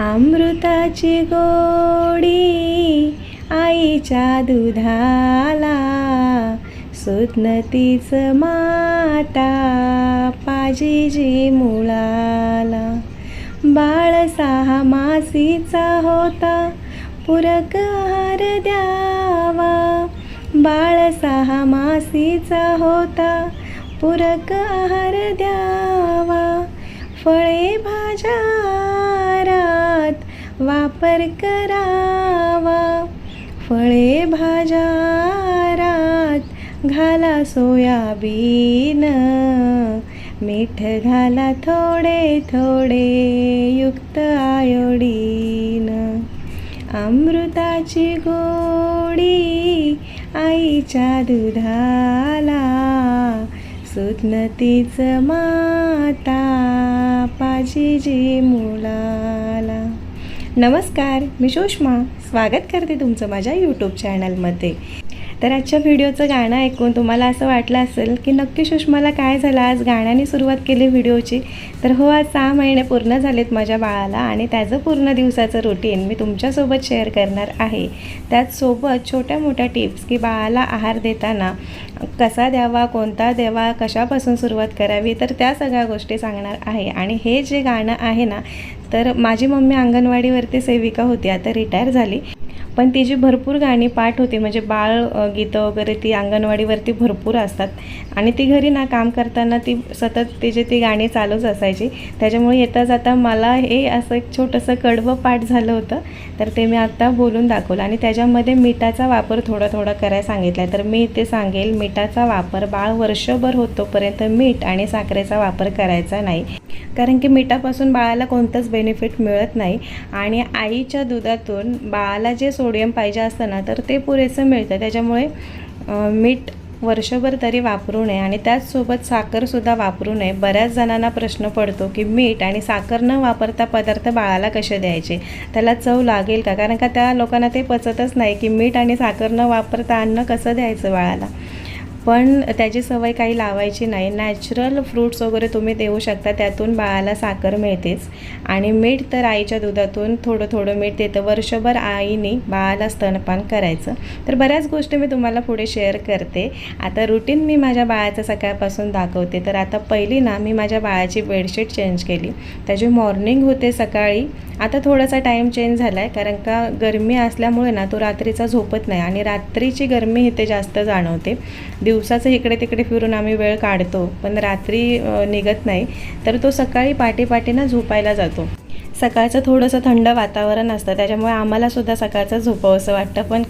अमृताची गोडी आईच्या दुधाला सुज्ञतीच माता पाजीजी मुळाला बाळ सहा मासीचा होता पुरक आहार द्यावा. बाळ सहा मासीचा होता पुरक आहार द्यावा. वापर करावा. फळे भाज्या घाला सोयाबीन. मीठ घाला थोडे थोडे युक्त आयोडीन. अमृताची गोडी आईच्या दुधाला. सुज्ञतीच माता पाजीजी मुलाला. नमस्कार मी सुषमा. स्वागत करते तुमचं माझ्या यूट्यूब चॅनलमध्ये तर आजच्या व्हिडिओचं गाणं ऐकून तुम्हाला असं वाटलं असेल की नक्की सुषमाला काय झालं? आज गाण्याने सुरुवात केली व्हिडिओची. तर हो आज सहा महिने पूर्ण झालेत माझ्या बाळाला आणि त्याचं पूर्ण दिवसाचं रुटीन मी तुमच्यासोबत शेअर करणार आहे. त्याचसोबत छोट्या मोठ्या टिप्स की बाळाला आहार देताना कसा द्यावा कोणता द्यावा कशापासून सुरुवात करावी तर त्या सगळ्या गोष्टी सांगणार आहे. आणि हे जे गाणं आहे ना तर माझी मम्मी अंगणवाडीवरती सेविका होती आता रिटायर झाली. पण तिची भरपूर गाणी पाठ होती म्हणजे बाळ गीतं वगैरे ती अंगणवाडीवरती भरपूर असतात. आणि ती घरी ना काम करताना ती सतत तिचे ती गाणी चालूच असायची. त्याच्यामुळे येता जाता मला हे असं एक छोटंसं कडवं पाठ झालं होतं. तर ते मी आत्ता बोलून दाखवलं. आणि त्याच्यामध्ये मिठाचा वापर थोडा थोडा करायला सांगितला आहे तर मी ते सांगेल मिठाचा वापर बाळ वर्षभर होतोपर्यंत मीठ आणि साखरेचा वापर करायचा नाही. कारण की मिठापासून बाळाला कोणतंच बेनिफिट मिळत नाही. आणि आईच्या दुधातून बाळाला जे सोडियम पाहिजे असतं ना तर ते पुरेसं मिळतं. त्याच्यामुळे मीठ वर्षभर तरी वापरू नये आणि त्याचसोबत साखरसुद्धा वापरू नये. बऱ्याच जणांना प्रश्न पडतो की मीठ आणि साखर न वापरता पदार्थ बाळाला कसे द्यायचे? त्याला चव लागेल का? कारण का त्या लोकांना ते पचतच नाही की मीठ आणि साखर न वापरता अन्न कसं द्यायचं बाळाला? पण त्याची सवय काही लावायची नाही. नॅचरल फ्रूट्स वगैरे तुम्ही देऊ शकता त्यातून बाळाला साखर मिळतेच. आणि मीठ तर आईच्या दुधातून थोडं थोडं मीठ देतं. वर्षभर आईने बाळाला स्तनपान करायचं. तर बऱ्याच गोष्टी मी तुम्हाला पुढे शेअर करते. आता रुटीन मी माझ्या बाळाचं सकाळपासून दाखवते. तर आता पहिली ना मी माझ्या बाळाची बेडशीट चेंज केली. त्याची मॉर्निंग होते सकाळी. आता थोडासा टाईम चेंज झाला आहे कारण का गरमी असल्यामुळे ना तो रात्रीचा झोपत नाही. आणि रात्रीची गरमी इथे जास्त जाणवते. दिवसाचं इकडे तिकडे फिरून आम्ही वेळ काढतो पण रात्री निघत नाही. तर तो सकाळी पाटी ना झोपायला जातो. सकाळचं थोडंसं थंड वातावरण असतं त्याच्यामुळे आम्हालासुद्धा सकाळचं झोपावंसं वाटतं. पण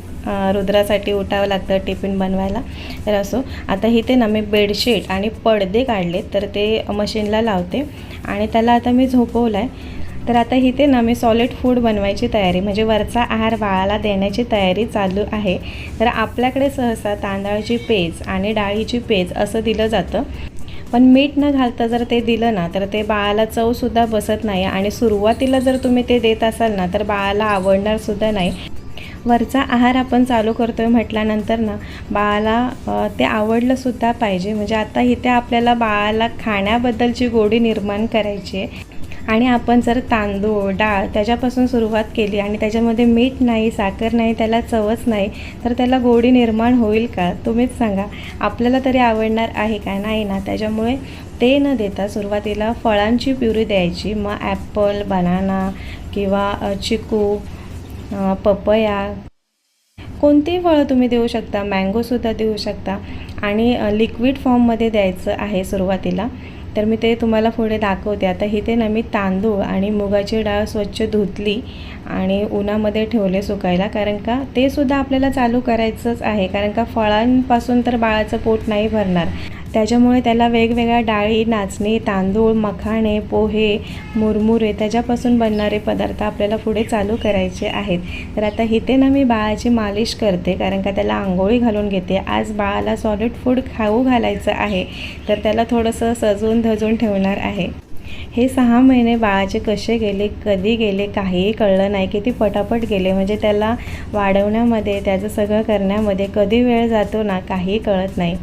रुद्रासाठी उठावं लागतं टिफिन बनवायला. तर असो. आता इथे ना मी बेडशीट आणि पडदे काढले तर ते मशीनला लावते. आणि त्याला आता मी झोपवलं आहे तर आता इथे ना मी सॉलिड फूड बनवायची तयारी म्हणजे वरचा आहार बाळाला देण्याची तयारी चालू आहे. तर आपल्याकडे सहसा तांदळाची पेज आणि डाळीची पेज असं दिलं जातं. पण मीठ न घालता जर ते दिलं ना तर ते बाळाला चवसुद्धा बसत नाही आणि सुरुवातीला जर तुम्ही ते देत असाल ना तर बाळाला आवडणारसुद्धा नाही. वरचा आहार आपण चालू करतोय म्हटल्यानंतर ना बाळाला ते आवडलंसुद्धा पाहिजे. म्हणजे आता इथे आपल्याला बाळाला खाण्याबद्दलची गोडी निर्माण करायची आहे. आणि आपण जर तांदूळ डाळ त्याच्यापासून सुरुवात केली आणि त्याच्यामध्ये मीठ नाही साखर नाही त्याला चवच नाही तर त्याला गोडी निर्माण होईल का? तुम्हीच सांगा. आपल्याला तरी आवडणार आहे का? नाही ना. त्याच्यामुळे ते न देता सुरुवातीला फळांची प्युरी द्यायची. मग ॲपल बनाना किंवा चिकू पपया. कोणतीही फळं तुम्ही देऊ शकता. मँगोसुद्धा देऊ शकता. आणि लिक्विड फॉर्ममध्ये द्यायचं आहे सुरुवातीला. तर मी ते तुम्हाला पुढे दाखवते. आता इथे ना मी तांदूळ आणि मुगाची डाळ स्वच्छ धुतली आणि उन्हामध्ये ठेवले सुकायला. कारण का? ते सुद्धा आपल्याला चालू करायचंच आहे. कारण का? फळांपासून तर बाळाचं पोट नाही भरणार. त्याच्यामुळे त्याला वेगवेगळ्या डाळी नाचणी तांदूळ मखाणे पोहे मुरमुरे त्याच्यापासून बनणारे पदार्थ आपल्याला पुढे चालू करायचे आहेत. तर आता इथे ना मी बाळाची मालिश करते कारण का त्याला आंघोळी घालून घेते. आज बाळाला सॉलिड फूड खाऊ घालायचं आहे तर त्याला थोडंसं सजून धजून ठेवणार आहे. हे सहा महिने बाळाचे कसे गेले कधी गेले काहीही कळलं नाही किती पटापट गेले. म्हणजे त्याला वाढवण्यामध्ये त्याचं सगळं करण्यामध्ये कधी वेळ जातो ना काहीही कळत नाही.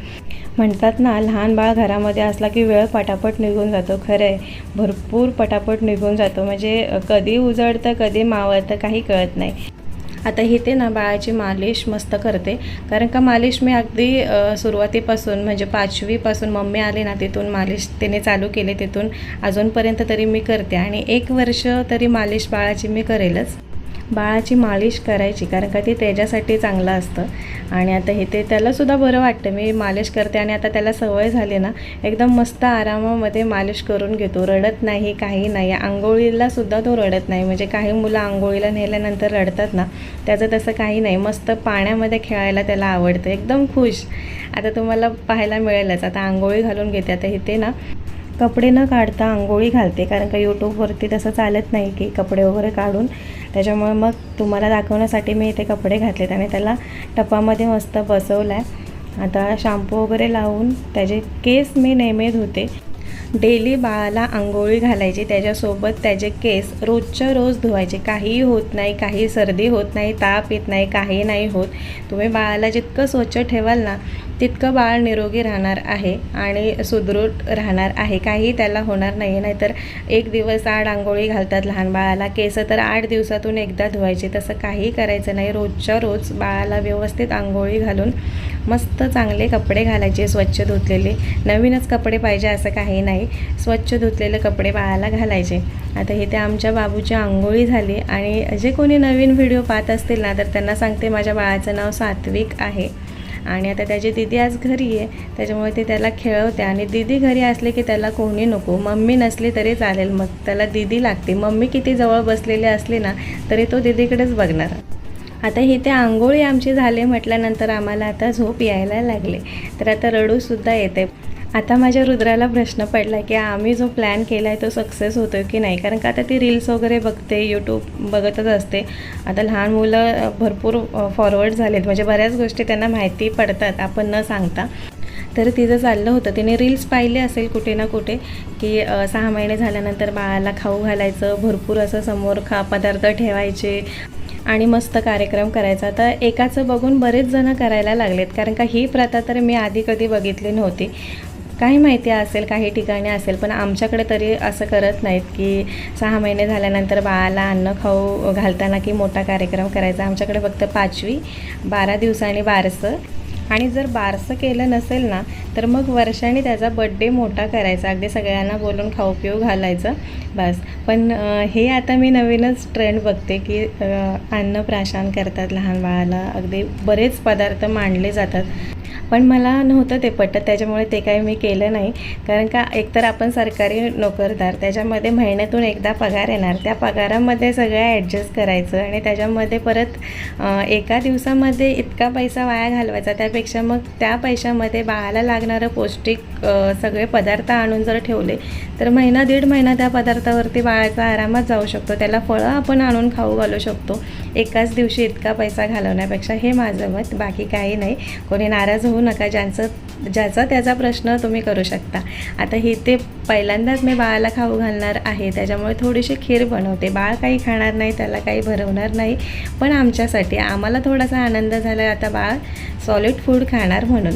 म्हणतात ना लहान बाळ घरामध्ये असला की वेळ पटापट निघून जातो. खरं आहे भरपूर पटापट निघून जातो. म्हणजे कधी उजळतं कधी मावळतं काही कळत नाही. आता इथे ना बाळाची मालिश मस्त करते. कारण का मालिश मी अगदी सुरुवातीपासून म्हणजे पाचवीपासून मम्मी आले ना तिथून मालिश तिने चालू केले तिथून अजूनपर्यंत तरी मी करते. आणि एक वर्ष तरी मालिश बाळाची मी करेलच. बाळाची मालिश करायची कारण का ते त्याच्यासाठी चांगलं असतं. आणि आता हे ते त्यालासुद्धा बरं वाटतं. मी मालिश करते आणि आता त्याला सवय झाली ना एकदम मस्त आरामामध्ये मालिश करून घेतो. रडत नाही काही नाही. आंघोळीलासुद्धा तो रडत नाही. म्हणजे काही मुलं आंघोळीला नेल्यानंतर रडतात ना त्याचं तसं काही नाही. मस्त पाण्यामध्ये खेळायला त्याला आवडतं. एकदम खुश. आता तुम्हाला पाहायला मिळेलच. आता आंघोळी घालून घेते. आता इथे ना कपडे न काढता आंघोळी घालते कारण का यूट्यूबवरती तसं चालत नाही की कपडे वगैरे काढून. त्याच्यामुळे मग तुम्हाला दाखवण्यासाठी मी इथे कपडे घातलेत आणि त्याला टपामध्ये मस्त बसवलं आहे आता शॅम्पू वगैरे लावून त्याचे केस मी नेहमी धुते. डेली बाळाला आंघोळी घालायची त्याच्यासोबत त्याचे केस रोजच्या रोज धुवायचे. काहीही होत नाही काही सर्दी होत नाही ताप येत नाही काही नाही होत. तुम्ही बाळाला जितकं स्वच्छ ठेवाल ना तितकं बाळ निरोगी राहणार आहे आणि सुदृढ राहणार आहे. काही त्याला होणार नाही नाहीतर एक दिवस आड आंघोळी घालतात लहान बाळाला. केस तर आठ दिवसातून एकदा धुवायचे. तसं काही करायचं नाही. रोजच्या रोज बाळाला व्यवस्थित आंघोळी घालून मस्त चांगले कपडे घालायचे. स्वच्छ धुतलेले. नवीनच कपडे पाहिजे असं काही नाही. स्वच्छ धुतलेले कपडे बाळाला घालायचे. आता हे त्या आमच्या बाबूची आंघोळी झाली आणि जे कोणी नवीन व्हिडिओ पाहत असतील ना तर त्यांना सांगते माझ्या बाळाचं नाव सात्विक आहे. आणि आता त्याची दिदी आज घरी आहे. त्याच्यामुळे ते त्याला खेळवते. आणि दिदी घरी असले की त्याला कोणी नको. मम्मी नसली तरी चालेल. मग त्याला दिदी लागते. मम्मी किती जवळ बसलेली असली ना तरी तो दिदीकडेच बघणार. आता ही ते आंघोळी आमची झाली म्हटल्यानंतर आम्हाला आता झोप यायला लागले. तर आता रडूसुद्धा येते. आता माझ्या रुद्राला प्रश्न पडला की आम्ही जो प्लॅन केला आहे तो सक्सेस होतो की नाही? कारण का आता ती रील्स वगैरे बघते यूट्यूब बघतच असते. आता लहान मुलं भरपूर फॉरवर्ड झालेत. म्हणजे बऱ्याच गोष्टी त्यांना माहिती पडतात आपण न सांगता. तर तिचं चाललं होतं. तिने रील्स पाहिले असेल कुठे ना कुठे की सहा महिने झाल्यानंतर बाळाला खाऊ घालायचं भरपूर असं समोर खा पदार्थ ठेवायचे आणि मस्त कार्यक्रम करायचा. तर एकाचं बघून बरेच जण करायला लागलेत. कारण का ही प्रथा तर मी आधी कधी बघितली नव्हती. काही माहिती असेल काही ठिकाणी असेल पण आमच्याकडे तरी असं करत नाहीत की सहा महिने झाल्यानंतर बाळाला अन्न खाऊ घालताना की मोठा कार्यक्रम करायचा. आमच्याकडे फक्त पाचवी बारा दिवसांनी बारसं. आणि जर बारसं केलं नसेल ना तर मग वर्षाने त्याचा बड्डे मोठा करायचा. अगदी सगळ्यांना बोलून खाऊ पिऊ घालायचं. बस. पण हे आता मी नवीनच ट्रेंड बघते की अन्न अन्नप्राशन करतात लहान बाळाला. अगदी बरेच पदार्थ मांडले जातात. पण मला नव्हतं ते पटत त्याच्यामुळे ते काही मी केलं नाही. कारण का एकतर आपण सरकारी नोकरदार त्याच्यामध्ये महिन्यातून एकदा पगार येणार त्या पगारामध्ये सगळं ॲडजस्ट करायचं आणि त्याच्यामध्ये परत एका दिवसामध्ये इतका पैसा वाया घालवायचा त्यापेक्षा मग त्या पैशामध्ये बाळाला लागणारं पौष्टिक सगळे पदार्थ आणून जर ठेवले तर महिना दीड महिना त्या पदार्थावरती बाळाचा आरामात जाऊ शकतो. त्याला फळं आपण आणून खाऊ घालू शकतो. एकाच दिवशी इतका पैसा घालवण्यापेक्षा हे माझं मत बाकी काही नाही. कोणी नाराज होऊ नका ज्यांचं ज्याचा त्याचा प्रश्न तुम्ही करू शकता. आता हे ते पहिल्यांदाच मी बाळाला खाऊ घालणार आहे त्याच्यामुळे थोडीशी खीर बनवते. बाळ काही खाणार नाही त्याला काही भरवणार नाही पण आमच्यासाठी आम्हाला थोडासा आनंद झाला आता बाळ सॉलिड फूड खाणार म्हणून.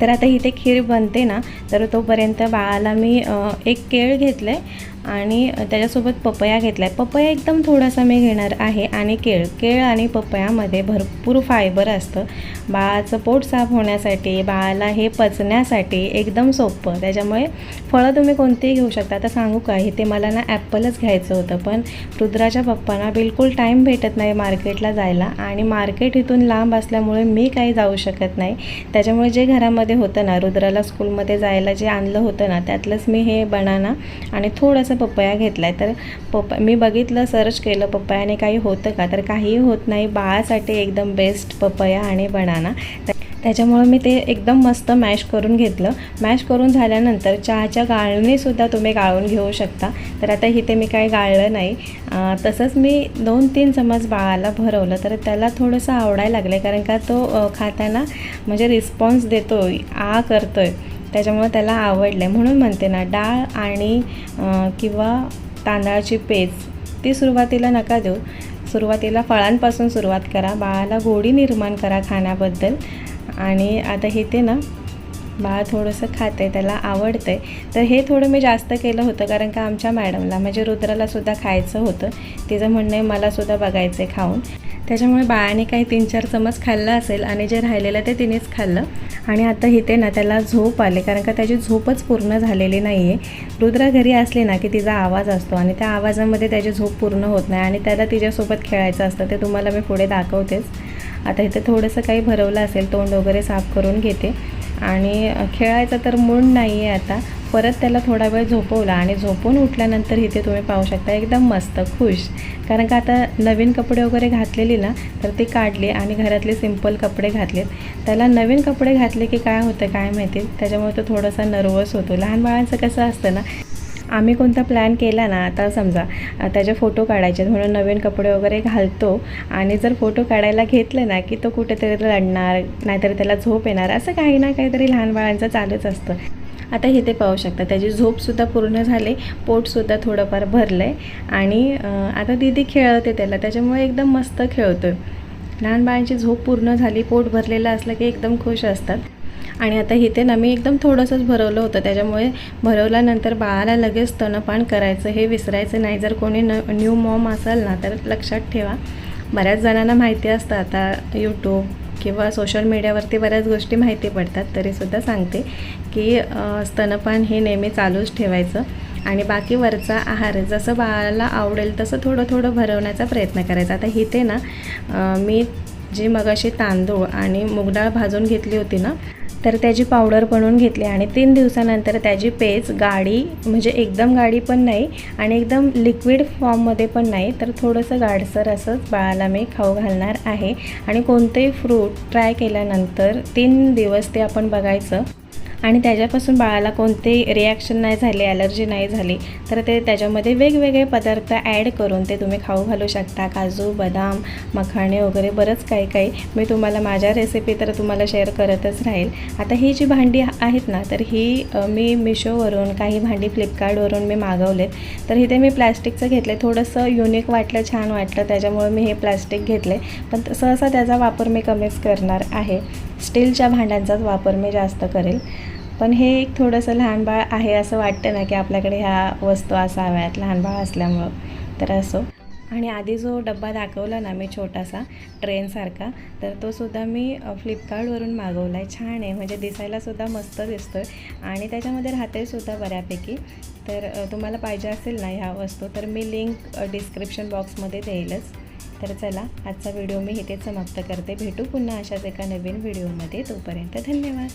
तर आता इथे खीर बनते ना तर तोपर्यंत बाळाला मी एक केळ घेतलं आहे आणि त्याच्यासोबत पपया घेतला आहे पपया एकदम थोडासा मी घेणार आहे आणि केळ. केळ आणि पपयामध्ये भरपूर फायबर असतं. बाळाचं पोट साफ होण्यासाठी बाळाला हे पचण्यासाठी एकदम सोपं. त्याच्यामुळे फळं तुम्ही कोणतीही घेऊ शकता. आता सांगू का हे ते मला ना ॲपलच घ्यायचं होतं पण रुद्राच्या पप्पांना बिलकुल टाईम भेटत नाही मार्केटला जायला आणि मार्केट इथून लांब असल्यामुळे मी काही जाऊ शकत नाही. त्याच्यामुळे जे घरामध्ये होतं ना रुद्राला स्कूलमध्ये जायला जे आणलं होतं ना त्यातलंच मी हे बनाना आणि थोडंसं पपया घेतला आहे तर पप्पा मी बघितलं सर्च केलं पपयाने काही होतं का? तर काहीही होत नाही. बाळासाठी एकदम बेस्ट पपया आणि बनाना त्याच्यामुळं मी ते एकदम मस्त मॅश करून घेतलं. मॅश करून झाल्यानंतर चहाच्या गाळणीसुद्धा तुम्ही गाळून घेऊ शकता. तर आता इथे मी काही गाळलं नाही. तसंच मी दोन तीन चमच बाळाला भरवलं. तर त्याला थोडंसं आवडायला लागलं कारण का तो खाताना म्हणजे रिस्पॉन्स देतो आ करतो आहे त्याच्यामुळं त्याला आवडलं आहे म्हणून म्हणते ना डाळ आणि किंवा तांदळाची पेज ती सुरुवातीला नका देऊ. सुरुवातीला फळांपासून सुरुवात करा. बाळाला गोडी निर्माण करा खाण्याबद्दल. आणि आता इथे ना बाळ थोडंसं खातं आहे त्याला आवडतं आहे तर हे थोडं मी जास्त केलं होतं कारण का आमच्या मॅडमला म्हणजे रुद्रालासुद्धा खायचं होतं. तिचं म्हणणं आहे मलासुद्धा बघायचं आहे खाऊन. त्याच्यामुळे बाळाने काही तीन चार चमच खाल्लं असेल आणि जे राहिलेलं ते तिनेच खाल्लं. आणि आता इथे ना त्याला झोप आले कारण का त्याची झोपच पूर्ण झालेली नाही आहे रुद्रा घरी असली ना की तिचा आवाज असतो आणि त्या आवाजामध्ये त्याची झोप पूर्ण होत नाही आणि त्याला तिच्यासोबत खेळायचं असतं. ते तुम्हाला मी पुढे दाखवतेच. आता इथे थोडंसं काही भरवलं असेल तोंड वगैरे साफ करून घेते. आणि खेळायचं तर मूड नाही आहे आता. परत त्याला थोडा वेळ झोपवला आणि झोपून उठल्यानंतर इथे तुम्ही पाहू शकता एकदम मस्त खुश. कारण का आता नवीन कपडे वगैरे घातलेली ना तर ती काढले आणि घरातले सिंपल कपडे घातलेत. त्याला नवीन कपडे घातले की काय होतं काय माहिती? त्याच्यामुळे तो थोडासा नर्वस होतो. लहान बाळांचं कसं असतं ना आम्ही कोणता प्लॅन केला ना आता समजा त्याचे फोटो काढायचे म्हणून नवीन कपडे वगैरे घालतो. आणि जर फोटो काढायला घेतले ना की तो कुठेतरी रडणार नाहीतर त्याला झोप येणार असं काही ना काहीतरी लहान बाळांचं चालूच असतं. आता हे ते पाहू शकता त्याची झोपसुद्धा पूर्ण झाली पोटसुद्धा थोडंफार भरलं आहे आणि आता दीदी खेळवते त्याला त्याच्यामुळे एकदम मस्त खेळतो लहान बाळांची झोप पूर्ण झाली पोट भरलेलं असलं की एकदम खुश असतात. आणि आता इथे ना मी एकदम थोडंसंच भरवलं होतं. त्याच्यामुळे भरवल्यानंतर बाळाला लगेच स्तनपान करायचं हे विसरायचं नाही. जर कोणी न न्यू मॉम असाल ना तर लक्षात ठेवा. बऱ्याच जणांना माहिती असतं. आता यूट्यूब किंवा सोशल मीडियावरती बऱ्याच गोष्टी माहिती पडतात. तरीसुद्धा सांगते की स्तनपान हे नेहमी चालूच ठेवायचं. आणि बाकी वरचा आहार जसं बाळाला आवडेल तसं थोडं थोडं भरवण्याचा प्रयत्न करायचा. आता इथे ना मी जी मगाशी तांदूळ आणि मूग डाळ भाजून घेतली होती ना तर त्याची पावडर बनवून घेतली आणि तीन दिवसानंतर त्याची पेज गाडी म्हणजे एकदम गाडी पण नाही आणि एकदम लिक्विड फॉर्ममध्ये पण नाही तर थोडंसं गाडसर असंच बाळाला मी खाऊ घालणार आहे. आणि कोणतेही फ्रूट ट्राय केल्यानंतर तीन दिवस ते आपण बघायचं. आणि त्याच्यापासून बाळाला कोणतेही रिॲक्शन नाही झाले ॲलर्जी नाही झाली तर ते त्याच्यामध्ये वेगवेगळे पदार्थ ॲड करून ते तुम्ही खाऊ घालू शकता. काजू बदाम मखाणे वगैरे बरंच काही काही. मी तुम्हाला माझ्या रेसिपी तर तुम्हाला शेअर करतच राहील. आता ही जी भांडी आहेत ना तर ही मी मिशोवरून काही भांडी फ्लिपकार्टवरून मी मागवलेत. तर इथे मी प्लॅस्टिकचं घेतलं आहे थोडंसं युनिक वाटलं छान वाटलं. त्याच्यामुळे मी हे प्लॅस्टिक घेतले पण सहसा त्याचा वापर मी कमीच करणार आहे. स्टीलच्या भांड्यांचाच वापर मी जास्त करेल. पण हे एक थोडंसं लहान बाळ आहे असं वाटतं ना की आपल्याकडे ह्या वस्तू असाव्यात लहान बाळ असल्यामुळं. तर असो. आणि आधी जो डब्बा दाखवला ना मी छोटासा ट्रेनसारखा तर तो सुद्धा मी फ्लिपकार्टवरून मागवला आहे छान आहे. म्हणजे दिसायलासुद्धा मस्त दिसतो आहे आणि त्याच्यामध्ये राहतेसुद्धा बऱ्यापैकी. तर तुम्हाला पाहिजे असेल ना ह्या वस्तू तर मी लिंक डिस्क्रिप्शन बॉक्समध्ये देईलच. तर चला आजचा व्हिडिओ मी इथेच समाप्त करते. भेटू पुन्हा अशाच एका नवीन व्हिडिओमध्ये. तोपर्यंत धन्यवाद.